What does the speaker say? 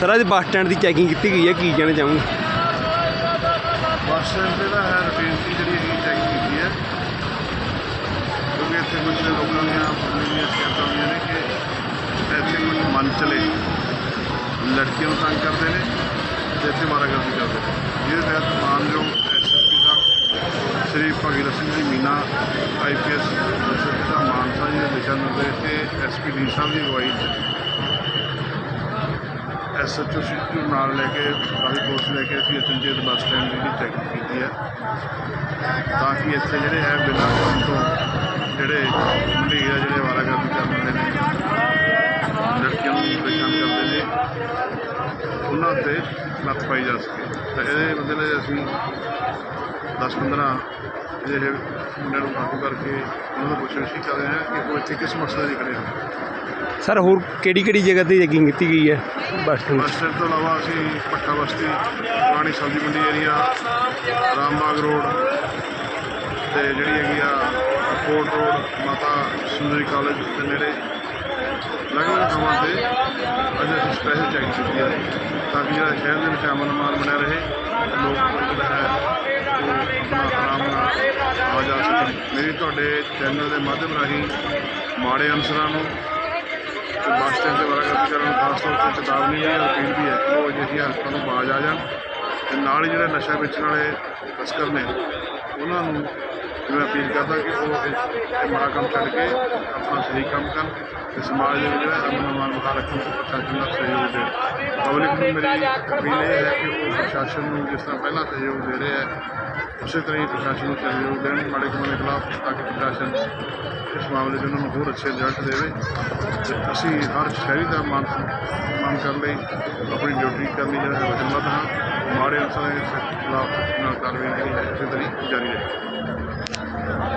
Sir, ਅੱਜ bus stand ਦੀ checking ਕੀਤੀ ਗਈ ਹੈ, ਕੀ ਕਹਿਣਾ ਚਾਹੋਗੇ? ਬੱਸ ਸਟੈਂਡ ਤੇ ਤਾਂ ਹੈ, ਰੂਟੀਨ ਦੀ ਜਿਹੜੀ ਹੈਗੀ ਚੈਕਿੰਗ ਕੀਤੀ ਹੈ। ਕਿਉਂਕਿ ਇੱਥੇ ਕੁਝ ਲੋਕਾਂ ਦੀਆਂ ਦੀਆਂ ਸ਼ਿਕਾਇਤਾਂ ਆਉਂਦੀਆਂ ਨੇ ਕਿ ਇੱਥੇ ਕੁਝ ਮਨ ਚਲੇ। ਲੜਕੀਆਂ ਨੂੰ ਤੰਗ ਕਰਦੇ ਨੇ ਤੇ ਇੱਥੇ ਮਾਰਾਗਰਦੀ ਕਰਦੇ ਨੇ। ਜਿਹਦੇ ਤਹਿਤ ਮਾਨਯੋਗ ਐਸਐਸਪੀ ਸਾਹਿਬ ਸ਼੍ਰੀ ਭਗੀਰਥ ਸਿੰਘ ਜੀ ਮੀਨਾ ਆਈਪੀਐਸ ਐਸਐਸਪੀ ਸਾਹਿਬ ਮਾਨਸਾ ਜੀ ਦੇ ਦਿਸ਼ਾ ਨਿਰਦੇਸ਼ ਤੇ ਐਸਪੀ ਡੀ ਸਾਹਿਬ ਦੀ ਅਗਵਾਈ 'ਚ ਐਸਐਚਓ ਸਿੱਧੂ ਨਾਲ ਲੈ ਕੇ ਸਾਰੀ ਫੋਰਸ ਲੈ ਕੇ ਅਸੀਂ ਅਚਨਚੇਤ ਬੱਸ ਸਟੈਂਡ ਦੀ ਚੈੱਕ ਕੀਤੀ ਹੈ। ਤਾਂ ਕਿ ਇੱਥੇ ਜਿਹੜੇ ਹੈ, ਬਿਨਾਂ ਕੰਮ ਤੋਂ ਜਿਹੜੇ ਮੁੰਡੇ ਜਿਹੜੇ ਵਾਰਾਗਰਦੀ ਕਰਦੇ ਨੇ, ਲੜਕੀਆਂ ਨੂੰ ਪਰੇਸ਼ਾਨ ਕਰਦੇ ਨੇ, ਉਹਨਾਂ ਤੇ ਲੱਤ ਪਾਈ ਜਾ ਸਕੇ। ਤਾਂ ਇਹਦੇ ਬਦਲੇ ਅਸੀਂ 10-15 ਜਿਹੜੇ ਮੁੰਡਿਆਂ ਨੂੰ ਕਾਬੂ ਕਰਕੇ ਉਹਨਾਂ ਨੂੰ ਪੁੱਛਗਿੱਛ ਕਰ ਰਹੇ ਹਾਂ ਕਿ ਉਹ ਇੱਥੇ ਕਿਸ ਮਕਸਦ ਲਈ ਖੜੇ ਹਨ। ਸਰ, ਹੋਰ ਕਿਹੜੀ ਕਿਹੜੀ ਜਗ੍ਹਾ ਤੇ ਚੈਕਿੰਗ ਕੀਤੀ ਗਈ ਹੈ? ਬੱਸ ਸਟੈਂਡ ਬੱਸ ਸਟੈਂਡ ਤੋਂ ਇਲਾਵਾ ਅਸੀਂ ਪੱਟਾ ਬਸਤੀ, ਪੁਰਾਣੀ ਸਬਜ਼ੀ ਮੰਡੀ ਏਰੀਆ ਰਾਮਬਾਗ ਰੋਡ ਤੇ ਜਿਹੜੀ ਹੈਗੀ ਆ ਕੋਟ ਰੋਡ, ਮਾਤਾ ਸੁੰਦਰੀ ਕਾਲਜ ਦੇ ਨੇੜੇ ਅਲੱਗ-ਅਲੱਗ ਥਾਵਾਂ ਤੇ ਅੱਜ ਅਸੀਂ ਸਪੈਸ਼ਲ ਚੈੱਕ ਕੀਤੀ ਹੈ ਤਾਂ ਕਿ ਜਿਹੜਾ ਸ਼ਹਿਰ ਦੇ ਵਿੱਚ ਅਮਨ ਮਾਨ ਬਣਿਆ ਰਹੇ, ਲੋਕ ਜਿਹੜਾ ਹੈ ਉਹ ਆਪਣਾ ਆਰਾਮ ਨਾਲ ਆ ਜਾ ਸਕਣ। ਮੇਰੀ ਤੁਹਾਡੇ ਚੈਨਲ ਦੇ ਮਾਧਿਅਮ ਰਾਹੀਂ ਮਾੜੇ ਅਨਸਰਾਂ ਨੂੰ ਬੱਸ ਸਟੈਂਡ ਤੇ ਵਾਰਾਗਰਦੀ ਕਰਨ ਨੂੰ ਖਾਸ ਤੌਰ ਤੇ ਚੇਤਾਵਨੀ ਹੈ ਅਪੀਲ ਵੀ ਹੈ ਕਿ ਉਹ ਅਜਿਹੀਆਂ ਹਰਕਤਾਂ ਤੋਂ ਬਾਜ਼ ਆ ਜਾਣ ਤੇ ਨਾਲ ਹੀ ਜਿਹੜੇ ਨਸ਼ਾ ਵੇਚਣ ਵਾਲੇ ਤਸਕਰ ਨੇ, ਉਹਨਾਂ ਨੂੰ ਮੈਂ ਅਪੀਲ ਕਰਦਾ ਕਿ ਉਹ ਇਹ ਮਾੜਾ ਕੰਮ ਛੱਡ ਕੇ ਆਪਣਾ ਸਹੀ ਕੰਮ ਕਰਨ ਤੇ ਸਮਾਜ ਦੇ ਵਿੱਚ ਜਿਹੜਾ ਅਮਨ ਅਮਾਨ ਬਣਾ ਰੱਖਣ ਤੇ ਪ੍ਰਸ਼ਾਸਨ ਦਾ ਸਹਿਯੋਗ ਦੇਣ। ਪਬਲਿਕ ਨੂੰ ਮੇਰੀ ਅਪੀਲ ਇਹ ਹੈ ਕਿ ਉਹ ਪ੍ਰਸ਼ਾਸਨ ਨੂੰ ਜਿਸ ਤਰ੍ਹਾਂ ਪਹਿਲਾਂ ਸਹਿਯੋਗ ਦੇ ਰਹੇ ਹੈ ਉਸੇ ਤਰ੍ਹਾਂ ਹੀ ਪ੍ਰਸ਼ਾਸਨ ਨੂੰ ਸਹਿਯੋਗ ਦੇਣ ਮਾੜੇ ਕੰਮਾਂ ਦੇ ਖਿਲਾਫ ਤਾਂ ਕਿ ਪ੍ਰਸ਼ਾਸਨ ਇਸ ਮਾਮਲੇ 'ਚ ਉਹਨਾਂ ਨੂੰ ਹੋਰ ਅੱਛੇ ਰਿਜ਼ਲਟ ਦੇਵੇ। ਤੇ ਅਸੀਂ ਹਰ ਸ਼ਹਿਰੀ ਦਾ ਮਾਨ ਮਾਨ ਕਰਨ ਲਈ ਆਪਣੀ ਡਿਊਟੀ ਕਰਨੀ ਜਿਹੜਾ ਹੈ ਵਚਨਬੱਧ ਹਾਂ। ਮਾੜੇ ਅਨਸਰਾਂ ਦੇ ਖਿਲਾਫ ਨਾਲ ਕਾਰਵਾਈ ਜਿਹੜੀ ਹੈ ਇਸੇ ਤਰ੍ਹਾਂ ਜਾਰੀ ਰਹੇ।